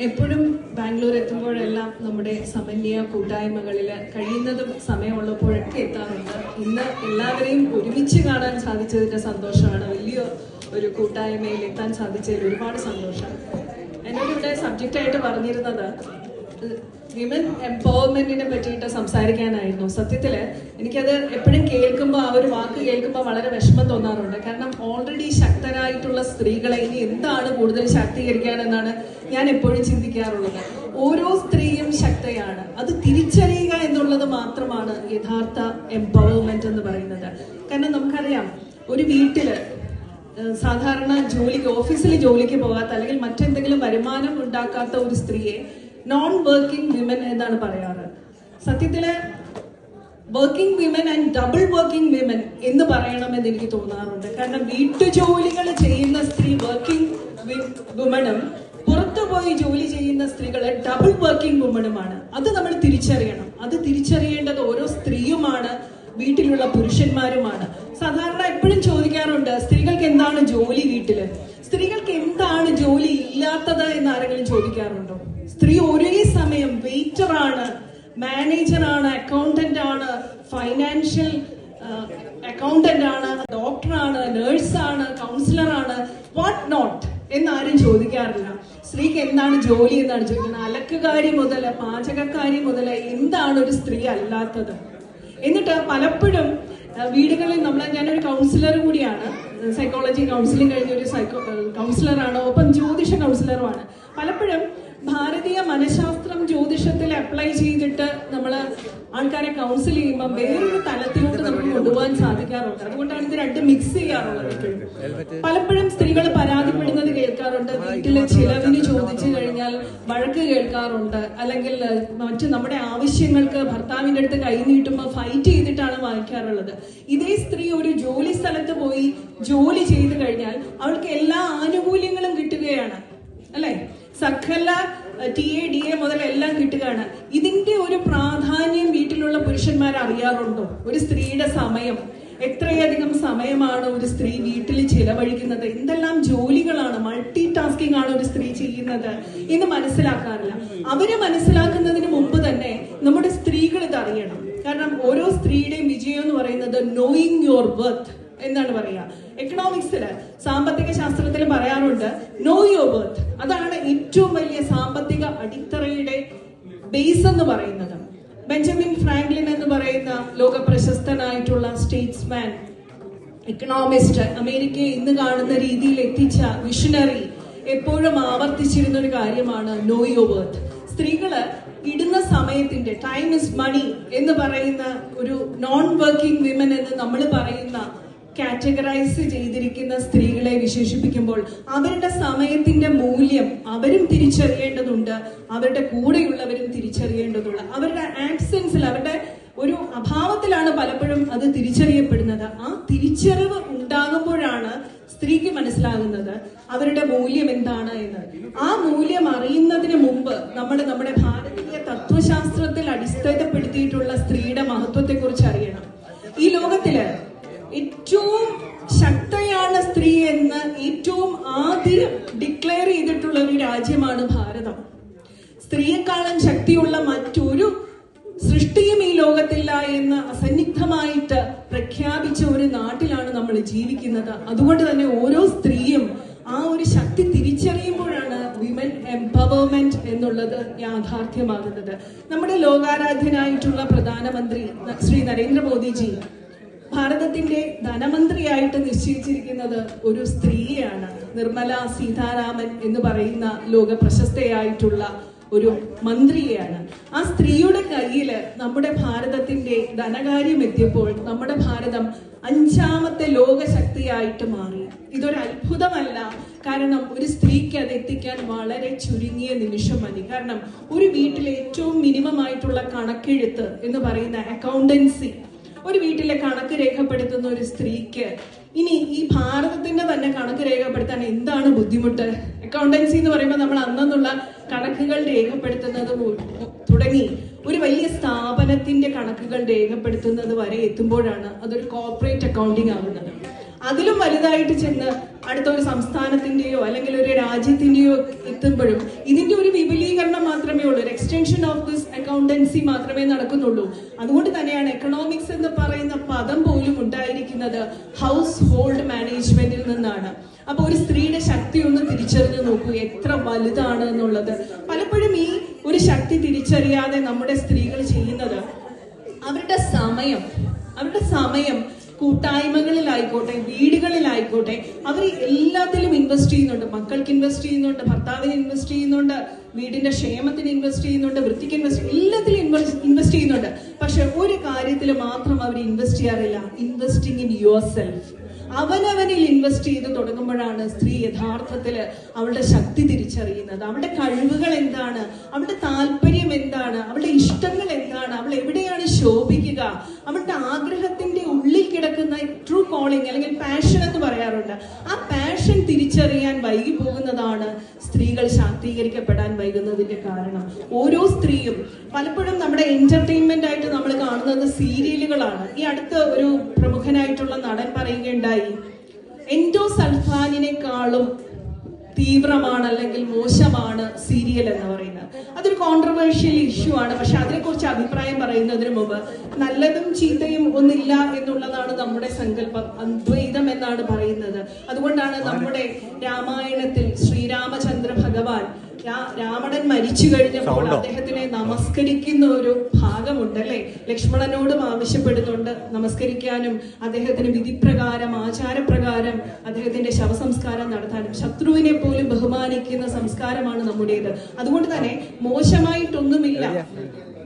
എപ്പോഴും ബാംഗ്ലൂർ എത്തുമ്പോഴെല്ലാം നമ്മുടെ സമന്യ കൂട്ടായ്മകളിൽ കഴിയുന്നതും സമയമുള്ളപ്പോഴൊക്കെ എത്താറുണ്ട്. ഇന്ന് എല്ലാവരെയും ഒരുമിച്ച് കാണാൻ സാധിച്ചതിന്റെ സന്തോഷമാണ്. വലിയ ഒരു കൂട്ടായ്മയിൽ എത്താൻ സാധിച്ചതിൽ ഒരുപാട് സന്തോഷം. എന്നോട് ഇവിടെ സബ്ജക്റ്റായിട്ട് പറഞ്ഞിരുന്നത് വിമൻ എംപവർമെന്റിനെ പറ്റിയിട്ട് സംസാരിക്കാനായിരുന്നു. സത്യത്തിൽ എനിക്കത് എപ്പോഴും കേൾക്കുമ്പോൾ ആ ഒരു വാക്ക് കേൾക്കുമ്പോൾ വളരെ വിഷമം തോന്നാറുണ്ട്. കാരണം ഓൾറെഡി ശക്തരായിട്ടുള്ള സ്ത്രീകളെ ഇനി എന്താണ് കൂടുതൽ ശാക്തീകരിക്കാനെന്നാണ് ഞാൻ എപ്പോഴും ചിന്തിക്കാറുള്ളത്. ഓരോ സ്ത്രീയും ശക്തയാണ്. അത് തിരിച്ചറിയുക എന്നുള്ളത് മാത്രമാണ് യഥാർത്ഥ എംപവർമെന്റ് എന്ന് പറയുന്നത്. കാരണം നമുക്കറിയാം ഒരു വീട്ടിൽ സാധാരണ ജോലിക്ക് ഓഫീസിൽ ജോലിക്ക് പോകാത്ത അല്ലെങ്കിൽ മറ്റെന്തെങ്കിലും വരുമാനം ഉണ്ടാക്കാത്ത ഒരു സ്ത്രീയെ നോൺ വർക്കിംഗ് വിമൻ എന്നാണ് പറയാറ്. സത്യത്തിൽ working women and double working women എന്ന് പറയണമെന്ന് എനിക്ക് തോന്നാറുണ്ട്. കാരണം വീട്ടുജോലികൾ ചെയ്യുന്ന സ്ത്രീ വർക്കിംഗ് വുമണും പുറത്തുപോയി ജോലി ചെയ്യുന്ന സ്ത്രീകളെ ഡബിൾ വർക്കിംഗ് വുമണുമാണ് അത് നമ്മൾ തിരിച്ചറിയണം. അത് തിരിച്ചറിയേണ്ടത് ഓരോ സ്ത്രീയുമാണ് വീട്ടിലുള്ള പുരുഷന്മാരുമാണ്. സാധാരണ എപ്പോഴും ചോദിക്കാറുണ്ട് സ്ത്രീകൾക്ക് എന്താണ് ജോലി വീട്ടിൽ? സ്ത്രീകൾക്ക് എന്താണ് ജോലി ഇല്ലാത്തത് എന്ന് ആരെങ്കിലും ചോദിക്കാറുണ്ടോ? സ്ത്രീ ഒരേ സമയം ആണ് മാനേജർ ആണ് അക്കൗണ്ടന്റ് ആണ് ഫൈനാൻഷ്യൽ അക്കൗണ്ടന്റ് ആണ് ഡോക്ടർ ഡോക്ടറാണ് നേഴ്സാണ് കൗൺസിലർ ആണ് വാട്ട് നോട്ട് എന്നാരും ചോദിക്കാറില്ല. സ്ത്രീക്ക് എന്താണ് ജോലി എന്നാണ് ചോദിക്കുന്നത്. അലക്കുകാരി മുതൽ പാചകക്കാരി മുതൽ എന്താണ് ഒരു സ്ത്രീ അല്ലാത്തത്? എന്നിട്ട് പലപ്പോഴും വീടുകളിൽ നമ്മൾ ഞാനൊരു കൗൺസിലർ കൂടിയാണ്. സൈക്കോളജി കൗൺസിലിംഗ് കഴിഞ്ഞ ഒരു സൈക്കോ കൗൺസിലറാണ് ഒപ്പം ജ്യോതിഷ കൗൺസിലറുമാണ്. പലപ്പോഴും ഭാരതീയ മനഃശാസ്ത്രം ജ്യോതിഷത്തിൽ അപ്ലൈ ചെയ്തിട്ട് നമ്മൾ ആൾക്കാരെ കൗൺസിൽ ചെയ്യുമ്പോൾ വേറൊരു തലത്തിലോട്ട് നമുക്ക് കൊണ്ടുപോകാൻ സാധിക്കാറുണ്ട്. അതുകൊണ്ടാണ് ഇത് രണ്ട് മിക്സ് ചെയ്യാറുള്ളത്. പലപ്പോഴും സ്ത്രീകൾ പരാതിപ്പെടുന്നത് കേൾക്കാറുണ്ട്. വീട്ടിലെ ചിലവിന് ചോദിച്ചു കഴിഞ്ഞാൽ വഴക്ക് കേൾക്കാറുണ്ട്. അല്ലെങ്കിൽ മറ്റു നമ്മുടെ ആവശ്യങ്ങൾക്ക് ഭർത്താവിന്റെ അടുത്ത് കൈ നീട്ടുമ്പോൾ ഫൈറ്റ് ചെയ്തിട്ടാണ് വാങ്ങിക്കാറുള്ളത്. ഇതേ സ്ത്രീ ഒരു ജോലി സ്ഥലത്ത് പോയി ജോലി ചെയ്തു കഴിഞ്ഞാൽ അവൾക്ക് എല്ലാ ആനുകൂല്യങ്ങളും കിട്ടുകയാണ്. അല്ലെ? സകല ടി എ ഡി എ മുതൽ എല്ലാം കിട്ടുകയാണ്. ഇതിന്റെ ഒരു പ്രാധാന്യം വീട്ടിലുള്ള പുരുഷന്മാർ അറിയാറുണ്ടോ? ഒരു സ്ത്രീയുടെ സമയം. എത്രയധികം സമയമാണ് ഒരു സ്ത്രീ വീട്ടിൽ ചിലവഴിക്കുന്നത്? എന്തെല്ലാം ജോലികളാണ് മൾട്ടി ടാസ്കിംഗ് ആണ് ഒരു സ്ത്രീ ചെയ്യുന്നത് എന്ന് മനസ്സിലാക്കാറില്ല. അവർ മനസ്സിലാക്കുന്നതിന് മുമ്പ് തന്നെ നമ്മുടെ സ്ത്രീകൾ ഇത് അറിയണം. കാരണം ഓരോ സ്ത്രീയുടെയും വിജയം എന്ന് പറയുന്നത് നോയിങ് യുവർ വർത്ത് എന്നാണ് പറയുക. എക്കണോമിക്സിൽ സാമ്പത്തിക ശാസ്ത്രത്തിൽ പറയാറുണ്ട് നോ യുവർ വർത്ത് അതാണ് ഏറ്റവും വലിയ സാമ്പത്തിക അടിത്തറയുടെ ബേസ് എന്ന് പറയുന്നത്. ബെഞ്ചമിൻ ഫ്രാങ്ക്ലിൻ എന്ന് പറയുന്ന ലോക പ്രശസ്തനായിട്ടുള്ള സ്റ്റേറ്റ്സ്മാൻ എക്കണോമിസ്റ്റ് അമേരിക്കയെ ഇന്ന് കാണുന്ന രീതിയിൽ എത്തിച്ച മിഷനറി എപ്പോഴും ആവർത്തിച്ചിരുന്ന ഒരു കാര്യമാണ് നോ യോ വർത്ത് സ്ത്രീകൾ ഇടുന്ന സമയത്തിന്റെ ടൈം ഇസ് മണി എന്ന് പറയുന്ന ഒരു നോൺ വർക്കിംഗ് വിമൻ എന്ന് നമ്മൾ പറയുന്ന കാറ്റഗറൈസ് ചെയ്തിരിക്കുന്ന സ്ത്രീകളെ വിശേഷിപ്പിക്കുമ്പോൾ അവരുടെ സമയത്തിന്റെ മൂല്യം അവരും തിരിച്ചറിയേണ്ടതുണ്ട്. അവരുടെ കൂടെയുള്ളവരും തിരിച്ചറിയേണ്ടതുണ്ട്. അവരുടെ ആബ്സെൻസിൽ അവരുടെ ഒരു അഭാവത്തിലാണ് പലപ്പോഴും അത് തിരിച്ചറിയപ്പെടുന്നത്. ആ തിരിച്ചറിവ് ഉണ്ടാകുമ്പോഴാണ് സ്ത്രീക്ക് മനസ്സിലാകുന്നത് അവരുടെ മൂല്യം എന്താണ് എന്ന്. ആ മൂല്യം അറിയുന്നതിന് മുമ്പ് നമ്മൾ നമ്മുടെ ഭാരതീയ തത്വശാസ്ത്രത്തിൽ അടിസ്ഥാനപ്പെടുത്തിയിട്ടുള്ള സ്ത്രീയുടെ മഹത്വത്തെക്കുറിച്ച് അറിയണം. ഈ ലോകത്തിൽ ഏറ്റവും ശക്തയാണ് സ്ത്രീ എന്ന് ഏറ്റവും ആദ്യം ഡിക്ലെയർ ചെയ്തിട്ടുള്ള ഒരു രാജ്യമാണ് ഭാരതം. സ്ത്രീയെക്കാളും ശക്തിയുള്ള മറ്റൊരു സൃഷ്ടിയും ഈ ലോകത്തില്ല എന്ന് അസന്നിഗ്ധമായിട്ട് പ്രഖ്യാപിച്ച ഒരു നാട്ടിലാണ് നമ്മൾ ജീവിക്കുന്നത്. അതുകൊണ്ട് തന്നെ ഓരോ സ്ത്രീയും ആ ഒരു ശക്തി തിരിച്ചറിയുമ്പോഴാണ് വിമൻ എംപവർമെന്റ് എന്നുള്ളത് യാഥാർത്ഥ്യമാകുന്നത്. നമ്മുടെ ലോകാരാധ്യനായിട്ടുള്ള പ്രധാനമന്ത്രി ശ്രീ നരേന്ദ്രമോദിജി ഭാരതത്തിന്റെ ധനമന്ത്രിയായിട്ട് നിശ്ചയിച്ചിരിക്കുന്നത് ഒരു സ്ത്രീയാണ്. നിർമ്മല സീതാരാമൻ എന്ന് പറയുന്ന ലോക പ്രശസ്തയായിട്ടുള്ള ഒരു മന്ത്രിയാണ്. ആ സ്ത്രീയുടെ കയ്യിൽ നമ്മുടെ ഭാരതത്തിന്റെ ധനകാര്യം എത്തിയപ്പോൾ നമ്മുടെ ഭാരതം അഞ്ചാമത്തെ ലോകശക്തിയായിട്ട് മാറി. ഇതൊരു അത്ഭുതമല്ല. കാരണം ഒരു സ്ത്രീക്ക് അത് എത്തിക്കാൻ വളരെ ചുരുങ്ങിയ നിമിഷം മതി കാരണം ഒരു വീട്ടിലെ ഏറ്റവും മിനിമം ആയിട്ടുള്ള കണക്കെഴുത്ത് എന്ന് പറയുന്ന അക്കൗണ്ടൻസി ഒരു വീട്ടിലെ കണക്ക് രേഖപ്പെടുത്തുന്ന ഒരു സ്ത്രീക്ക് ഇനി ഈ ഭാരതത്തിന്റെ തന്നെ കണക്ക് രേഖപ്പെടുത്താൻ എന്താണ് ബുദ്ധിമുട്ട്? അക്കൗണ്ടൻസി എന്ന് പറയുമ്പോൾ നമ്മൾ അന്നുള്ള കണക്കുകൾ രേഖപ്പെടുത്തുന്നത് തുടങ്ങി ഒരു വലിയ സ്ഥാപനത്തിന്റെ കണക്കുകൾ രേഖപ്പെടുത്തുന്നത് വരെ എത്തുമ്പോഴാണ് അതൊരു കോർപ്പറേറ്റ് അക്കൗണ്ടിങ് ആകുന്നത് അതിലും വലുതായിട്ട് ചെന്ന് അടുത്ത ഒരു സംസ്ഥാനത്തിന്റെയോ അല്ലെങ്കിൽ ഒരു രാജ്യത്തിന്റെയോ എത്തുമ്പോഴും ഇതിന്റെ ഒരു വിപുലീകരണം മാത്രമേ ഉള്ളൂ. ഒരു എക്സ്റ്റൻഷൻ ഓഫ് ദിസ് അക്കൗണ്ടൻസി മാത്രമേ നടക്കുന്നുള്ളൂ. അതുകൊണ്ട് തന്നെയാണ് എക്കണോമിക്സ് എന്ന് പറയുന്ന പദം പോലും ഉണ്ടായിരിക്കുന്നത് ഹൗസ് ഹോൾഡ് മാനേജ്മെന്റിൽ നിന്നാണ്. അപ്പൊ ഒരു സ്ത്രീയുടെ ശക്തി ഒന്ന് തിരിച്ചറിഞ്ഞു നോക്കൂ എത്ര വലുതാണ് എന്നുള്ളത്. പലപ്പോഴും ഈ ഒരു ശക്തി തിരിച്ചറിയാതെ നമ്മുടെ സ്ത്രീകൾ ചെയ്യുന്നത് അവരുടെ സമയം അവരുടെ സമയം കൂട്ടായ്മകളിലായിക്കോട്ടെ വീടുകളിലായിക്കോട്ടെ അവർ എല്ലാത്തിലും ഇൻവെസ്റ്റ് ചെയ്യുന്നുണ്ട്. മക്കൾക്ക് ഇൻവെസ്റ്റ് ചെയ്യുന്നുണ്ട് ഭർത്താവിന് ഇൻവെസ്റ്റ് ചെയ്യുന്നുണ്ട് വീടിന്റെ ക്ഷേമത്തിന് ഇൻവെസ്റ്റ് ചെയ്യുന്നുണ്ട് വൃത്തിക്ക് ഇൻവെസ്റ്റ് എല്ലാത്തിലും ഇൻവെസ്റ്റ് ചെയ്യുന്നുണ്ട്. പക്ഷെ ഒരു കാര്യത്തിൽ മാത്രം അവർ ഇൻവെസ്റ്റ് ചെയ്യാറില്ല. ഇൻവെസ്റ്റിംഗ് ഇൻ യുവർ സെൽഫ് അവനവനിൽ ഇൻവെസ്റ്റ് ചെയ്ത് തുടങ്ങുമ്പോഴാണ് സ്ത്രീ യഥാർത്ഥത്തിൽ അവളുടെ ശക്തി തിരിച്ചറിയുന്നത്. അവളുടെ കഴിവുകൾ എന്താണ്? അവളുടെ താല്പര്യം എന്താണ്? അവളുടെ ഇഷ്ടങ്ങൾ എന്താണ്? അവൾ എവിടെയാണ് ശോഭിക്കുക? അവളുടെ ആഗ്രഹത്തിന്റെ കിടക്കുന്ന ട്രൂ കോളിംഗ് അല്ലെങ്കിൽ പാഷൻ എന്ന് പറയാറുണ്ട്. ആ പാഷൻ തിരിച്ചറിയാൻ വൈകി പോകുന്നതാണ് സ്ത്രീകൾ ശാക്തീകരിക്കപ്പെടാൻ വൈകുന്നതിന്റെ കാരണം. ഓരോ സ്ത്രീയും പലപ്പോഴും നമ്മുടെ എന്റർടൈൻമെന്റ് ആയിട്ട് നമ്മൾ കാണുന്നത് സീരിയലുകളാണ്. ഈ അടുത്ത ഒരു പ്രമുഖനായിട്ടുള്ള നടൻ പറയുകയുണ്ടായി എൻഡോസൾഫാനിനെക്കാളും തീവ്രമാണ് അല്ലെങ്കിൽ മോശമാണ് സീരിയൽ എന്ന് പറയുന്നത്. അതൊരു കോൺട്രവേഴ്ഷ്യൽ ഇഷ്യൂ ആണ്. പക്ഷെ അതിനെക്കുറിച്ച് അഭിപ്രായം പറയുന്നതിന് മുമ്പ് നല്ലതും ചീത്തയും ഒന്നില്ല എന്നുള്ളതാണ് നമ്മുടെ സങ്കല്പം. അദ്വൈതം എന്നാണ് പറയുന്നത്. അതുകൊണ്ടാണ് നമ്മുടെ രാമായണത്തിൽ ശ്രീരാമചന്ദ്ര ഭഗവാൻ രാവണൻ മരിച്ചു കഴിഞ്ഞപ്പോൾ അദ്ദേഹത്തിനെ നമസ്കരിക്കുന്ന ഒരു ഭാഗമുണ്ട് അല്ലെ ലക്ഷ്മണനോടും ആവശ്യപ്പെടുന്നുണ്ട് നമസ്കരിക്കാനും അദ്ദേഹത്തിന് വിധിപ്രകാരം ആചാരപ്രകാരം അദ്ദേഹത്തിന്റെ ശവസംസ്കാരം നടത്താനും. ശത്രുവിനെ പോലും ബഹുമാനിക്കുന്ന സംസ്കാരമാണ് നമ്മുടേത്. അതുകൊണ്ട് തന്നെ മോശമായിട്ടൊന്നുമില്ല.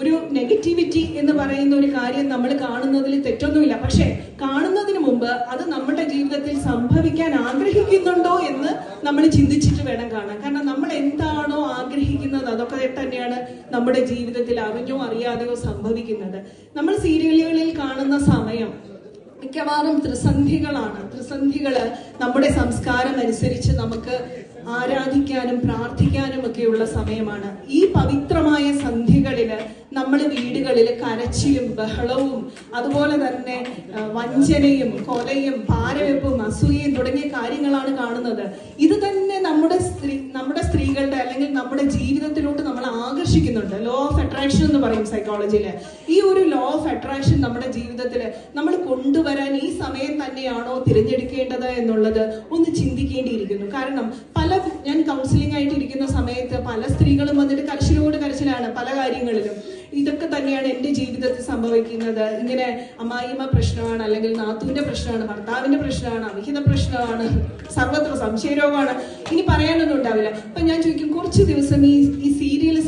ഒരു നെഗറ്റിവിറ്റി എന്ന് പറയുന്ന ഒരു കാര്യം നമ്മൾ കാണുന്നതിൽ തെറ്റൊന്നുമില്ല. പക്ഷേ കാണുന്നതിന് മുമ്പ് അത് നമ്മുടെ ജീവിതത്തിൽ സംഭവിക്കാൻ ആഗ്രഹിക്കുന്നുണ്ടോ എന്ന് നമ്മൾ ചിന്തിച്ചിട്ട് വേണം കാണാൻ. കാരണം നമ്മൾ എന്താണോ ആഗ്രഹിക്കുന്നത് അതൊക്കെ തന്നെയാണ് നമ്മുടെ ജീവിതത്തിൽ അറിഞ്ഞോ അറിയാതെയോ സംഭവിക്കുന്നത്. നമ്മൾ സീരിയലുകളിൽ കാണുന്ന സമയം മിക്കവാറും ത്രിസന്ധികളാണ്. ത്രിസന്ധികൾ നമ്മുടെ സംസ്കാരം അനുസരിച്ച് നമുക്ക് ആരാധിക്കാനും പ്രാർത്ഥിക്കാനും ഒക്കെയുള്ള സമയമാണ്. ഈ പവിത്രമായ സന്ധികളിൽ നമ്മൾ വീടുകളിൽ കരച്ചിലും ബഹളവും അതുപോലെ തന്നെ വഞ്ചനയും കൊലയും പാരവെപ്പും അസൂയയും തുടങ്ങിയ കാര്യങ്ങളാണ് കാണുന്നത്. ഇത് തന്നെ നമ്മുടെ സ്ത്രീ നമ്മുടെ സ്ത്രീകളുടെ അല്ലെങ്കിൽ നമ്മുടെ ജീവിതത്തിലോട്ട് നമ്മൾ ആകർഷിക്കുന്നുണ്ട്. ലോ ഓഫ് അട്രാക്ഷൻ എന്ന് പറയും സൈക്കോളജിയിൽ ഈ ഒരു ലോ ഓഫ് അട്രാക്ഷൻ നമ്മുടെ ജീവിതത്തിൽ നമ്മൾ കൊണ്ടുവരാൻ ഈ സമയം തന്നെയാണോ തിരഞ്ഞെടുക്കേണ്ടത് എന്നുള്ളത് ഒന്ന് ചിന്തിക്കേണ്ടിയിരിക്കുന്നു. കാരണം പല ഞാൻ കൗൺസിലിംഗ് ആയിട്ട് ഇരിക്കുന്ന സമയത്ത് പല സ്ത്രീകളും വന്നിട്ട് കരച്ചിലോട് കരച്ചിലാണ് പല കാര്യങ്ങളിലും. ഇതൊക്കെ തന്നെയാണ് എന്റെ ജീവിതത്തിൽ സംഭവിക്കുന്നത്. ഇങ്ങനെ അമ്മായിമ്മ പ്രശ്നമാണ് അല്ലെങ്കിൽ നാത്തുവിന്റെ പ്രശ്നമാണ് ഭർത്താവിന്റെ പ്രശ്നമാണ് അവിഹിത പ്രശ്നമാണ് സർവത്ര സംശയരോഗമാണ്. ഇനി പറയാനൊന്നും ഉണ്ടാവില്ല. അപ്പം ഞാൻ ചോദിക്കും കുറച്ച് ദിവസം ഈ ഈ സീരിയൽ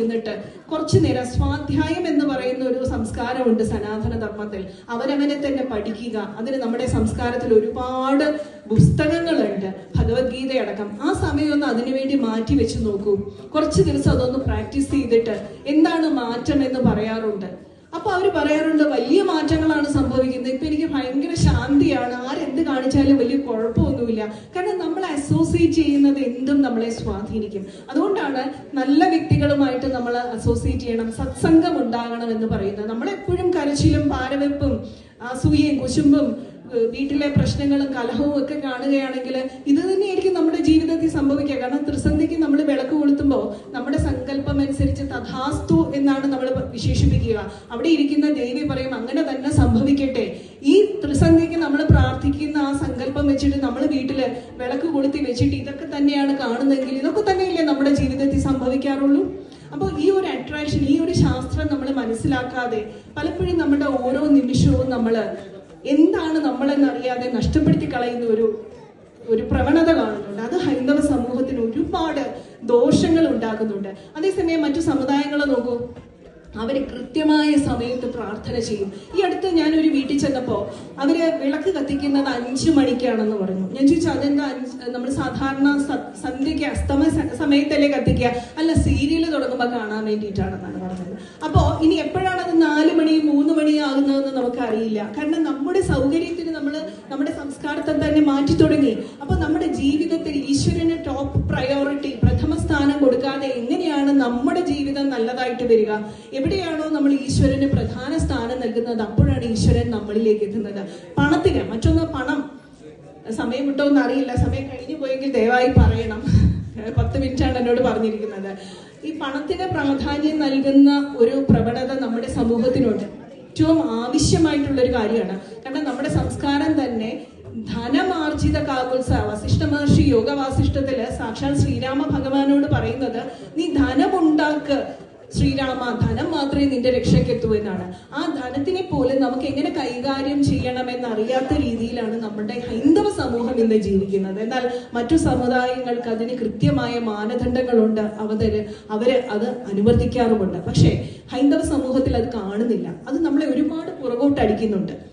ഇരുന്നിട്ട് കുറച്ച് നേരം സ്വാധ്യായം എന്ന് പറയുന്ന ഒരു സംസ്കാരമുണ്ട് സനാതന ധർമ്മത്തിൽ അവരവനെ തന്നെ പഠിക്കുക. അതിന് നമ്മുടെ സംസ്കാരത്തിൽ ഒരുപാട് പുസ്തകങ്ങളുണ്ട്. ഭഗവത്ഗീതയടക്കം. ആ സമയമൊന്ന് അതിനുവേണ്ടി മാറ്റി വെച്ച് നോക്കൂ. കുറച്ച് ദിവസം അതൊന്ന് പ്രാക്ടീസ് ചെയ്തിട്ട് എന്താണ് മാറ്റം എന്ന് പറയാറുണ്ട്. അപ്പൊ അവർ പറയാറുണ്ട് വലിയ മാറ്റങ്ങളാണ് സംഭവിക്കുന്നത്. ഇപ്പൊ എനിക്ക് ഭയങ്കര ശാന്തിയാണ്. ആരെന്ത് കാണിച്ചാലും വലിയ കുഴപ്പമൊന്നുമില്ല. കാരണം ചെയ്യുന്നത് എന്തും നമ്മളെ സ്വാധീനിക്കും. അതുകൊണ്ടാണ് നല്ല വ്യക്തികളുമായിട്ട് നമ്മൾ അസോസിയേറ്റ് ചെയ്യണം സത്സംഗം ഉണ്ടാകണം എന്ന് പറയുന്നത്. നമ്മളെപ്പോഴും കരച്ചിലും പാരവെപ്പും അസൂയയും കുശുമ്പും വീട്ടിലെ പ്രശ്നങ്ങളും കലഹവും ഒക്കെ കാണുകയാണെങ്കിൽ ഇത് തന്നെയായിരിക്കും നമ്മുടെ ജീവിതത്തിൽ സംഭവിക്കുക. കാരണം ത്രിസന്ധിക്ക് നമ്മൾ വിളക്ക് കൊളുത്തുമ്പോൾ നമ്മുടെ സങ്കല്പം അനുസരിച്ച് തഥാസ്തു എന്നാണ് നമ്മൾ വിശേഷിപ്പിക്കുക. അവിടെ ഇരിക്കുന്ന ദേവി പറയും അങ്ങനെ തന്നെ സംഭവിക്കട്ടെ. വെച്ചിട്ട് നമ്മൾ വീട്ടിൽ വിളക്ക് കൊളുത്തി വെച്ചിട്ട് ഇതൊക്കെ തന്നെയാണ് കാണുന്നതെങ്കിൽ ഇതൊക്കെ തന്നെയല്ലേ നമ്മുടെ ജീവിതത്തിൽ സംഭവിക്കാറുള്ളൂ? അപ്പോൾ ഈ ഒരു അട്രാക്ഷൻ ഈ ഒരു ശാസ്ത്രം നമ്മൾ മനസ്സിലാക്കാതെ പലപ്പോഴും നമ്മുടെ ഓരോ നിമിഷവും നമ്മൾ എന്താണ് നമ്മളെന്നറിയാതെ നഷ്ടപ്പെടുത്തി കളയുന്ന ഒരു ഒരു പ്രവണത കാണുന്നുണ്ട്. അത് ഹൈന്ദവ സമൂഹത്തിന് ഒരുപാട് ദോഷങ്ങൾ ഉണ്ടാക്കുന്നുണ്ട്. അതേസമയം മറ്റു സമുദായങ്ങളെ നോക്കൂ. അവർ കൃത്യമായ സമയത്ത് പ്രാർത്ഥന ചെയ്യും. ഈ അടുത്ത് ഞാനൊരു വീട്ടിൽ ചെന്നപ്പോൾ അവർ വിളക്ക് കത്തിക്കുന്നത് അഞ്ചു മണിക്കാണെന്ന് പറഞ്ഞു. ഞാൻ ചോദിച്ചു അതെന്താ നമ്മൾ സാധാരണ സന്ധ്യയ്ക്ക് അസ്തമ സമയത്തല്ലേ കത്തിക്കുക? അല്ല സീരിയൽ തുടങ്ങുമ്പോൾ കാണാൻ വേണ്ടിയിട്ടാണെന്നാണ് പറഞ്ഞത്. അപ്പോൾ ഇനി എപ്പോഴാണ് അത് നാല് മണി മൂന്ന് മണി ആകുന്നതെന്ന് നമുക്ക് അറിയില്ല കാരണം നമ്മുടെ സൗകര്യത്തിന് നമ്മൾ നമ്മുടെ സംസ്കാരത്തെ തന്നെ മാറ്റി തുടങ്ങി. അപ്പോൾ നമ്മുടെ ജീവിതത്തിൽ ഈശ്വരന് ടോപ്പ് പ്രയോറിറ്റി സ്ഥാനം കൊടുക്കാതെ എങ്ങനെയാണ് നമ്മുടെ ജീവിതം നല്ലതായിട്ട് വരിക? എവിടെയാണോ നമ്മൾ ഈശ്വരന് പ്രധാന സ്ഥാനം നൽകുന്നത് അപ്പോഴാണ് ഈശ്വരൻ നമ്മളിലേക്ക് എത്തുന്നത്. പണത്തിന് മറ്റൊന്ന് പണം. സമയം വിട്ടോ എന്ന് അറിയില്ല സമയം കഴിഞ്ഞു പോയെങ്കിൽ ദയവായി പറയണം. പത്ത് മിനിറ്റാണ് എന്നോട് പറഞ്ഞിരിക്കുന്നത്. ഈ പണത്തിന് പ്രാധാന്യം നൽകുന്ന ഒരു പ്രവണത നമ്മുടെ സമൂഹത്തിനുണ്ട്. ഏറ്റവും ആവശ്യമായിട്ടുള്ള ഒരു കാര്യമാണ്. കാരണം നമ്മുടെ സംസ്കാരം തന്നെ ധനമാർജിത കാകുത്സ വസിഷ്ഠ മഹർഷി യോഗ വാസിഷ്ഠത്തിൽ സാക്ഷാൽ ശ്രീരാമ ഭഗവാനോട് പറയുന്നത് നീ ധനമുണ്ടാക്ക് ശ്രീരാമ ധനം മാത്രമേ നിന്റെ രക്ഷയ്ക്കെത്തൂ എന്നാണ്. ആ ധനത്തിനെ പോലെ നമുക്ക് എങ്ങനെ കൈകാര്യം ചെയ്യണമെന്ന് അറിയാത്ത രീതിയിലാണ് നമ്മുടെ ഹൈന്ദവ സമൂഹം ഇന്ന് ജീവിക്കുന്നത്. എന്നാൽ മറ്റു സമുദായങ്ങൾക്ക് അതിന് കൃത്യമായ മാനദണ്ഡങ്ങളുണ്ട്. അവതര് അവർ അത് അനുവർത്തിക്കാറുമുണ്ട്. പക്ഷേ ഹൈന്ദവ സമൂഹത്തിൽ അത് കാണുന്നില്ല. അത് നമ്മളെ ഒരുപാട് പുറകോട്ടടിക്കുന്നുണ്ട്.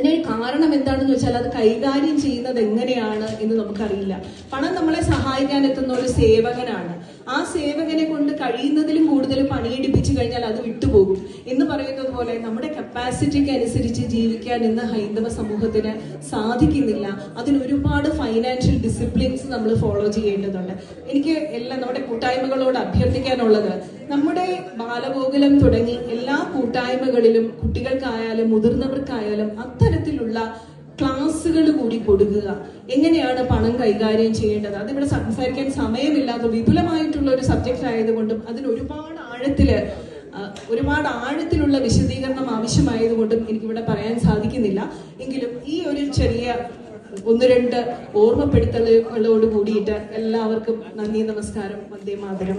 അതിനൊരു കാരണം എന്താണെന്ന് വെച്ചാൽ അത് കൈകാര്യം ചെയ്യുന്നത് എങ്ങനെയാണ് എന്ന് നമുക്കറിയില്ല. പണം നമ്മളെ സഹായിക്കാൻ എത്തുന്ന ഒരു സേവകനാണ്. ആ സേവകനെ കൊണ്ട് കഴിയുന്നതിലും കൂടുതൽ പണിയെടുപ്പിച്ചു കഴിഞ്ഞാൽ അത് വിട്ടുപോകും. എന്ന് പറയുന്നത് പോലെ നമ്മുടെ കപ്പാസിറ്റിക്ക് അനുസരിച്ച് ജീവിക്കാൻ ഇന്ന് ഹൈന്ദവ സമൂഹത്തിന് സാധിക്കുന്നില്ല. അതിന് ഒരുപാട് ഫൈനാൻഷ്യൽ ഡിസിപ്ലിൻസ് നമ്മൾ ഫോളോ ചെയ്യേണ്ടതുണ്ട്. എനിക്ക് എല്ലാം നമ്മുടെ കൂട്ടായ്മകളോട് അഭ്യർത്ഥിക്കാനുള്ളത് നമ്മുടെ ബാലഗോകുലം തുടങ്ങി എല്ലാ കൂട്ടായ്മകളിലും കുട്ടികൾക്കായാലും മുതിർന്നവർക്കായാലും അത്തരത്തിലുള്ള ക്ലാസ്സുകൾ കൂടി കൊടുക്കുക. എങ്ങനെയാണ് പണം കൈകാര്യം ചെയ്യേണ്ടത്? അതിവിടെ സംസാരിക്കാൻ സമയമില്ലാത്ത വിപുലമായിട്ടുള്ള ഒരു സബ്ജക്റ്റ് ആയതുകൊണ്ടും അതിന് ഒരുപാട് ആഴത്തിൽ ഒരുപാട് ആഴത്തിലുള്ള വിശദീകരണം ആവശ്യമായതുകൊണ്ടും എനിക്കിവിടെ പറയാൻ സാധിക്കുന്നില്ല. എങ്കിലും ഈ ഒരു ചെറിയ ഒന്ന് രണ്ട് ഓർമ്മപ്പെടുത്തലുകളോട് കൂടിയിട്ട് എല്ലാവർക്കും നന്ദി നമസ്കാരം. വന്ദേ മാതരം.